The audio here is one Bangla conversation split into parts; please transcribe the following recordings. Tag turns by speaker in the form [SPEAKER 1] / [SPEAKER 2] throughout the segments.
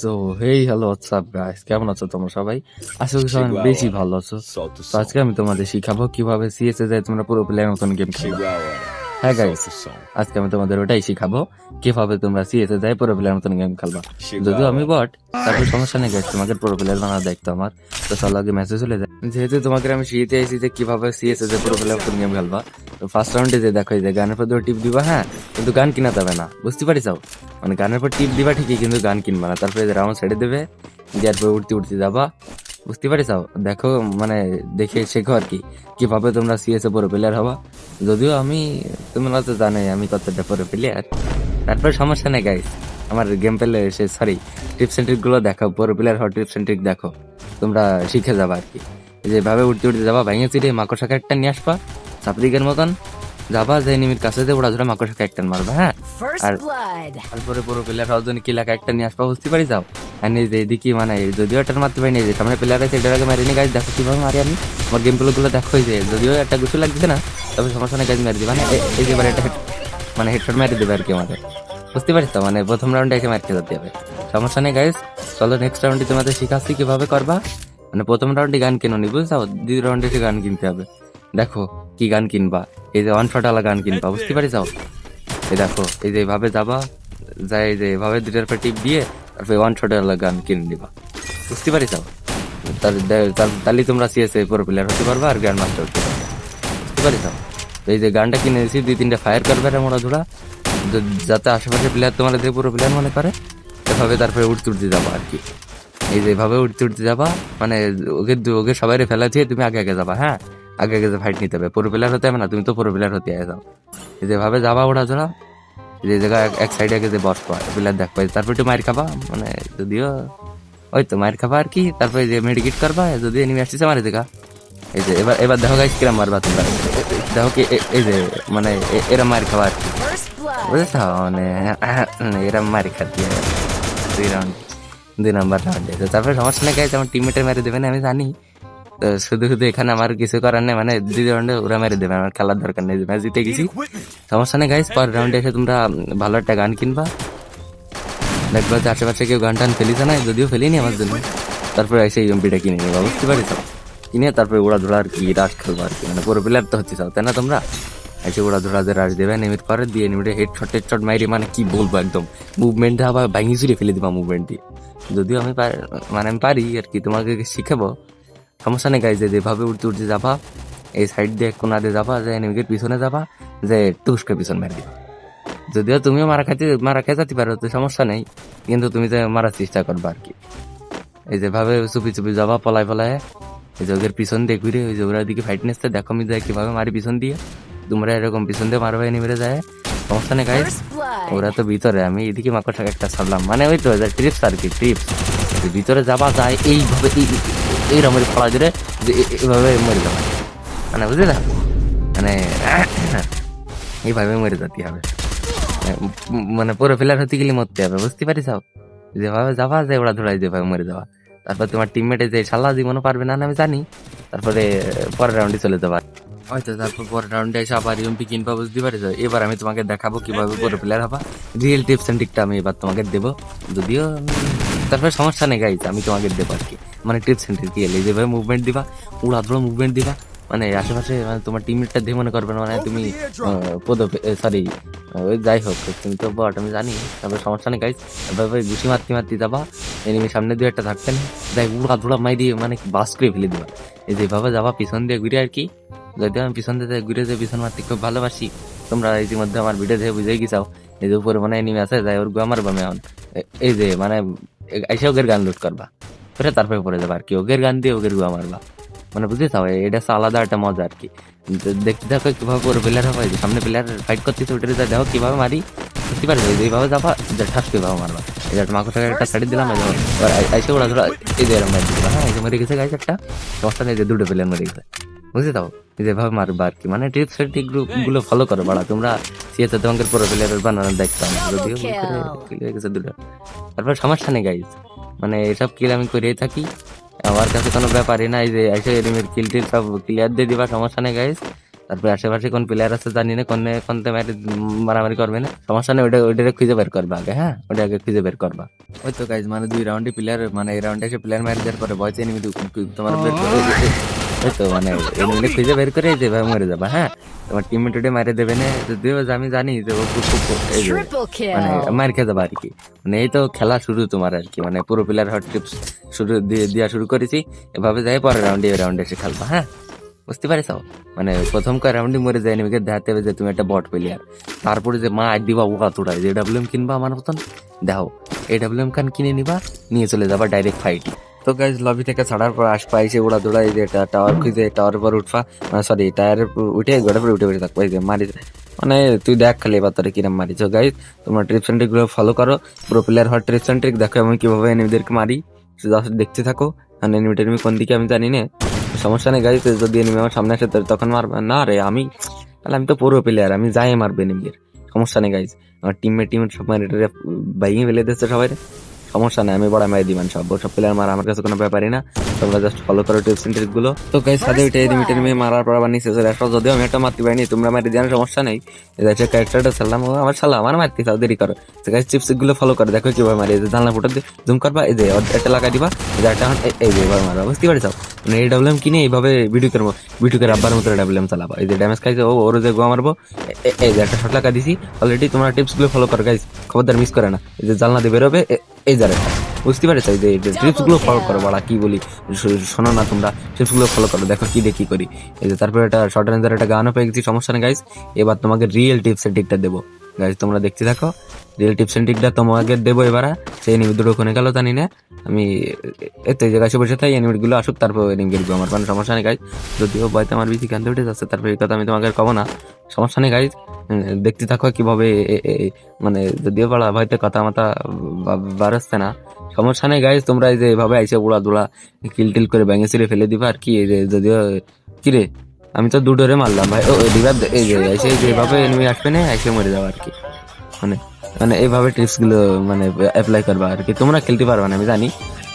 [SPEAKER 1] So hey hello WhatsApp guys কেমন আছো তোমরা সবাই? আশা করি সবাই বেশি ভালো আছো। তো আজকে আমি তোমাদের শিখাবো কীভাবে সিএসএ যায় তোমরা পুরো প্লেয়ার মতন গেম খেলবে. হ্যাঁ গাইস. আজকে আমি তোমাদের ওটাই শিখাবো। কীভাবে তোমরা সিএসএ যায় পুরো প্লেয়ার মতন গেম খেলবা। যদিও আমি বট তারপর সমস্যা নেই গাইস তোমাকে পুরো প্লেয়ার বানা দেখতো আমার। তো সব আগে মেসেজ চলে যায় যেহেতু তোমাকে আমি শিখতে আইছি যে কীভাবে সিএসএ যায় পুরো প্লেয়ার মতন গেম খেলবা তো ফার্স্ট রাউন্ডে যে দেখো যে গানের পর টিপ দিবা হ্যাঁ কিন্তু গান কিনা যাবে না। বুঝতে পারিস মানে গানের পর টিপ দিবা ঠিকই কিন্তু গান কিনবা না। তারপরে রাউন্ড ছেড়ে দেবে দেওয়ার পর উঠতে উঠতে যাবা। বুঝতে পারিস? দেখো মানে দেখে শেখো আর কি। কীভাবে তোমরা সিএসএ পুরো প্লেয়ার হবা। যদিও আমি তোমরা তো জানোই, আমি কতটা পুরো প্লেয়ার তারপরে সমস্যা নেই গাইস আমার গেম পেলে সে সরি টিপস এন্ডগুলো দেখো পুরো প্লেয়ার হওয়ার টিপস এন্ড দেখো। তোমরা শিখে যাবা আর কি। যেভাবে উঠতে উঠতে যাবা, ভেঙে চিড়ে মাকড়সাকে একটা নিয়ে আসবা। সাপরিকের মতন। যাবা যে নিমির কাছে যে ওরা ধরে মাকড়সাকে একটা মারবা হ্যাঁ? আর- তারপরে পুরো কিলাকে একটা নিয়ে আসবা বুঝতে পারি যাও? আর যে এদিকে মানে যদিও একটা মারতে পারি যে সামনে প্লেয়ার আছে এটার আগে মারিনি গাছ দেখো কীভাবে মারি আমি। আমার গেম প্লে গুলো দেখো যে যদিও একটা গুছু লাগছে না তবে সমস্যা নেই গাছ মারি দিবা মানে এ- এই যে একটা মানে হেডশট মারি দেবে আর কি আমাদের। বুঝতে পারিস তো মানে প্রথম রাউন্ডে এসে মারতে যেতে হবে। সমস্যা নেই গাইস চলো নেক্সট রাউন্ডে তোমাদের শিখাচ্ছি কীভাবে করবা। মানে প্রথম রাউন্ডে গান কেনো নি বুঝছ? দ্বিতীয় রাউন্ডে এসে গান কিনতে হবে। দেখো কি গান কিনবা? এই যে ওয়ান শট গান কিনবা বুঝতে পারিস এই দেখো এই যে এভাবে যাবা যাই যে এভাবে দুটার পর টিপ দিয়ে তারপরে ওয়ান শট আলা গান কিনে নিবা। বুঝতে পারিস তাহলে তোমরা সিএসএ পুরো প্লেয়ার হতে পারবা আর গ্র্যান্ড মাস্টার হতে পারবা। বুঝতে পারিস এই যে গানটা কিনে দিয়েছি দুই তিনটা ফায়ার করবে রে মোড়া ধরা যাতে আশেপাশে প্লেয়ার তোমার দিয়ে পুরো প্লেয়ার মনে করে এভাবে তারপরে উঠতে উঠতে যাবা আর কি। এই যে এভাবে উঠতে উঠতে যাবা মানে ওকে ওকে সবাই ফেলা দিয়ে তুমি আগে আগে যাবা হ্যাঁ? আগে আগে ফাইট নিতে হবে। পুরো প্লেয়ার হতে হবে না, তুমি তো পুরো প্লেয়ার হতে যাও এই যে এভাবে যাবা ওরা ধরা যে জায়গায় এক সাইডে আগে যে বস পায় প্লেয়ার দেখ পাই তারপর একটু মার খাবা মানে যদিও ওই তো মার খাবা আর কি, তারপরে যে মেডিকেট করবা যদি এনিমি আসতেছে মারে দেখা এই যে এবার এবার দেখো গাইস কিরাম মারবা তোমরা। দেখো কি এই যে মানে এরা মার খাবা আর কি। বুঝেছ? মানে এরা মারি খাতি দুই রাউন্ড দুই নাম্বার রাউন্ডে তারপরে সমস্যা নেই গাইছে আমার টিমমেটে মেরে দেবে না, আমি জানি। শুধু শুধু এখানে আমার কিছু করার নেই মানে দুই রাউন্ডে ওরা মেরে দেবে, আমার খেলার দরকার নেই। ম্যাচ জিতে গেছি। সমস্যা নেই গাইস পর রাউন্ডে এসে তোমরা ভালো একটা গান কিনবা। দেখবা যে আশেপাশে কেউ গান টান ফেলিছে না, যদিও ফেলিনি আমার জন্য। তারপরে এসে এমপিটা কিনে নেবা, বুঝতে পারিস কিনে তারপরে ওরা ধরা আর কি রাশ খেলব আর কি মানে পুরো প্লেয়ার তো হচ্ছে, তাই না তোমরা? এসে ওরা ধরা যে রাশ দেবে নেমিট পরে দিয়ে নেমিটে হেড শট হেড শট মাইরি মানে কি বলব একদম। মুভমেন্টটা আবার ভাঙি চুরে ফেলে দিবা মুভমেন্ট দিয়ে যদিও আমি মানে আমি পারি আর কি, তোমাকে শিখাবো। সমস্যা নেই গাইজ যেভাবে উঠতে উঠতে যাবা এই সাইড দিয়ে কোনা দিয়ে যাবা যে এনিমিকের পিছনে যাবা যে টুসকে পিছন মেরে দিবা। যদিও তুমিও মারা খাইতে মারা খেয়ে যেতে পারো তো সমস্যা নেই কিন্তু তুমি যে মারার চেষ্টা করবা আর কি। এই যেভাবে চুপি চুপি যাবা পলায় পলায় এই যে ওদের পিছন দিয়ে ঘুরে ওই যে ওরা দিকে ফাইটনেসটা দেখো আমি যায় কীভাবে মারি পিছন দিয়ে। তোমরা এরকম পিছন দিয়ে মারবে এনিমিরে যায়। সমস্যা নেই গাইজ ওরা তো ভিতরে আমি এদিকে মাকড়সাকে একটা ছাড়লাম। মানে ওই তো ট্রিপস আর কি ট্রিপস ভিতরে যাবা যায় এইভাবে এই এইরকম ফলা ধরে যে এ- এইভাবে মরে যাবে মানে বুঝলি না মানে এইভাবে মরে যেতে হবে মানে পুরো প্লেয়ার হতে গেলে মরতে হবে বুঝতে পারিস যেভাবে যাবা যে ওরা ধরাই যেভাবে মরে যাওয়া তারপর তোমার টিমমেটে যে সাল্লা জীবনও পারবে না আমি জানি তারপরে পরের রাউন্ডে চলে যাবা হয়তো তারপর পরের রাউন্ডে এসে আবার ইউএমপি কিনবা বুঝতে পারিস এবার আমি তোমাকে দেখাবো কীভাবে পুরো প্লেয়ার হবা রিয়েল টিপস টিকটা আমি এবার তোমাকে দেবো যদিও তারপরে সমস্যা নেই গাইজ আমি তোমাকে দেবো আর কি মানে টিপস এন্ড টিক রিয়েল যেভাবে মুভমেন্ট দিবা উড়া ধরো মুভমেন্ট দিবা মানে আশেপাশে মানে তোমার টিমমেটটা দিয়ে মনে করবে না মানে তুমি পদ সরি ওই যাই হোক, তুমি তো বট, আমি জানি তারপরে সমস্যা নেই গাইজ এভাবে ঘুষি মারতে মারতে যাবা এনিমি সামনে দিয়ে একটা থাকতেন দেখ উড়া ধুড়া মাই দিয়ে মানে বাস করে ফেলে দিবা। এই যেভাবে যাবা পিছন দিয়ে ঘুরে আর কি। যদি আমি পিছন দিয়ে ঘুরে যে পিছন মারতে খুব ভালোবাসি। তোমরা ইতিমধ্যে আমার ভিডিও দেখে বুঝে গেছাও। এই যে উপরে মানে এনিমি আছে, যাই ওর গু আমার বামে এখন এই যে মানে এসে ওগের গান লোড করবা। করে তারপরে পরে যাবা আর কি। ওগের গান দিয়ে ওগের গুয়া মারবা। মানে বুঝতে চাও এটা আলাদা একটা মজা আর কি। দেখতে দেখো কীভাবে পুরো প্লেয়ার হবে। সামনে প্লেয়ার ফাইট করতেছে ওটারে যা দেখো কীভাবে মারি। বুঝতে পারবে? এই এইভাবে যাবা যে ঠাস কীভাবে মারবা। এই যে মাকড়সাকে একটা সাইড দিলাম আইসে ওরা ধরো এই যে হ্যাঁ এই যে মরে গেছে গাইছে একটা। সমস্যা নেই যে দুটো প্লেয়ার মরে গেছে। বুঝতে পাও এই যে মারবা আর কি। মানে টিপস টিকগুলো ফলো করো বাড়া। তোমরা সিএতে তোমাদের পুরো প্লেয়ার বানানো দেখতাম যদিও গেছে দুটো। তারপর সমস্যা নেই গাইজ মানে এসব কিল আমি করেই থাকি। আমার কাছে কোনো ব্যাপারই না এই যে এসে এনিমির কিল টিল সব ক্লিয়ার দিয়ে দিবা, সমস্যা নেই গাইজ তারপরে আশেপাশে কোন প্লেয়ার আছে জানি না কোনে কোনতে মারি মারামারি করবে না। সমস্যা নেই ওটা ওইটা খুঁজে বের করবা আগে হ্যাঁ? ওটা আগে খুঁজে বের করবা। ওই তো গাইজ মানে দুই রাউন্ডে প্লেয়ার মানে এই রাউন্ডে এসে প্লেয়ার মারি দেওয়ার পরে ভয় এনিমি তোমার বের করে ওই তো মানে এনিমিটা খুঁজে বের করে যেভাবে মরে যাবা হ্যাঁ? তোমার টিমমেট ওটা মারি দেবে না যদিও আমি জানি যে ও খুব খুব মানে. মার খেতে আর কি। মানে এই তো খেলা শুরু তোমার আর কি মানে পুরো প্লেয়ার হট টিপস শুরু দিয়ে দেওয়া শুরু করেছি। এভাবে যাই পরের রাউন্ডে এই রাউন্ডে এসে খেলবা হ্যাঁ? বুঝতে পারিস? মানে প্রথম কয় রাউন্ডে মরে যায় নিমিকে দেখাতে হবে যে তুমি একটা বট প্লেয়ার তারপরে যে মা দিবা ওকা তোড়াই যে ডাব্লিউএম কিনবা আমার মতন, দেখো এই ডাব্লিউএম খান কিনে নিবা, নিয়ে চলে যাবা ডাইরেক্ট ফাইট তো গাইজ লবি থেকে ছাড়ার পর আসপা এসে উড়া দৌড়া এই যে টাওয়ার খুঁজে টাওয়ারের পর উঠবা। সরি টায়ারের উঠে গোড়া পরে উঠে বেরিয়ে থাকব, এই যে মারি মানে তুই দেখ খালি এবার তোরা কিরম মারি তো গাইজ তোমরা ট্রিপস অ্যান্ডগুলো ফলো করো। প্রো প্লেয়ার হওয়ার ট্রিপস অ্যান্ড ট্রিক দেখো আমি কীভাবে এনিমিদেরকে মারি। জাস্ট দেখতে থাকো। আর এনিমি টেনিমি কোন দিকে আমি জানি না। সমস্যা নেই গাড়িতে যদি এনিমি আমার সামনে আসে তখন মারবে। না রে, আমি তাহলে আমি তো পুরো প্লেয়ার আমি যাই মারবে এনিমির সমস্যা নেই গাইজ আমার টিমের টিমের সব মারি বাইয়ে ফেলে দিচ্ছে সবাই সমস্যা নাই, আমি বড় মাই দিবান সব সব প্লেয়ার মারা, আমার কাছে কোনো ব্যাপারই না। তোমরা জাস্ট ফলো করো টিপস এন্ডগুলো। তো গাইস সাথে ওইটা এনিমি টেনিমি মারার পর আবার নিচে চলে আসো যদিও আমি একটা মারতে পারিনি, তোমরা মারি দেওয়ার সমস্যা নেই। এই দেখো ক্যারেক্টারটা ও আমার সালাম আমার মারতে চাও দেরি করো। তো গাইস টিপসগুলো ফলো করো, দেখো কীভাবে মারি। এই যে জানলা ফুটো দিয়ে জুম করবা, এই যে একটা লাগাই দিবা, এই যে একটা এই- এই যে এভাবে মারবা, বুঝতে পারছ? মানে এই ডাবলএম কিনে এইভাবে ভিডিও করব। ভিডিও করে আব্বার মতো ডাবলএম চালাবা। এই যে ড্যামেজ খাইছে, ও ওর যে গোয়া মারবো এই যে একটা শট লাগা দিছি। অলরেডি তোমরা টিপসগুলো ফলো করো গাইস খবরদার মিস করে না। এই যে জানলা দিয়ে বেরোবে এই যার একটা বুঝতে পারছ? এই যে টিপসগুলো ফলো করো বাড়া কি বলি? শোনো না তোমরা। টিপসগুলো ফলো করো দেখো কি দেখি করি। এই যে তারপরে একটা শর্ট রেঞ্জের একটা গানও পেয়ে গেছি সমস্যা নেই গাইস এবার তোমাকে রিয়েল টিপস এর টিকটা দেবো। গাইস তোমরা দেখতে থাকো। রিয়েল টিপস এর টিকটা তোমাকে দেবো এবার। সেই এনিমি দুটো কোনে গেল জানি না। আমি এই তো এই জায়গায় এসে বসে থাকি এনিমি গুলো আসুক তারপর এনিমি গেলবো আমার। কোনো সমস্যা নেই গাইস যদিও বয়তে আমার বেশি কান্দে উঠে যাচ্ছে তারপর এই কথা আমি তোমাকে কব না। সমস্যা নেই গাইস দেখতে থাকো কীভাবে মানে যদিও বলা হয়তো কথা মাথা বাড়াচ্ছে না, সমস্যা নেই গাইস তোমরা এই যে এভাবে আইসে উড়া দুড়া কিল টিল করে ব্যাঙে ছিঁড়ে ফেলে দিবা, আর কি যদিও কি রে আমি তো দুটোরে মারলাম ভাই, ও দিবার এই যে এসে যেভাবে এনিমি আসবে না এসে মরে যাওয়া আর কি মানে মানে এইভাবে টিপসগুলো মানে অ্যাপ্লাই করবা আর কি, তোমরা খেলতে পারবে না, আমি জানি,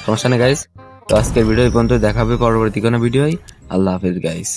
[SPEAKER 1] সমস্যা নেই গাইস তো আজকের ভিডিও এই পর্যন্ত দেখাবে পরবর্তী কোনো ভিডিওই আল্লাহ হাফেজ গাইস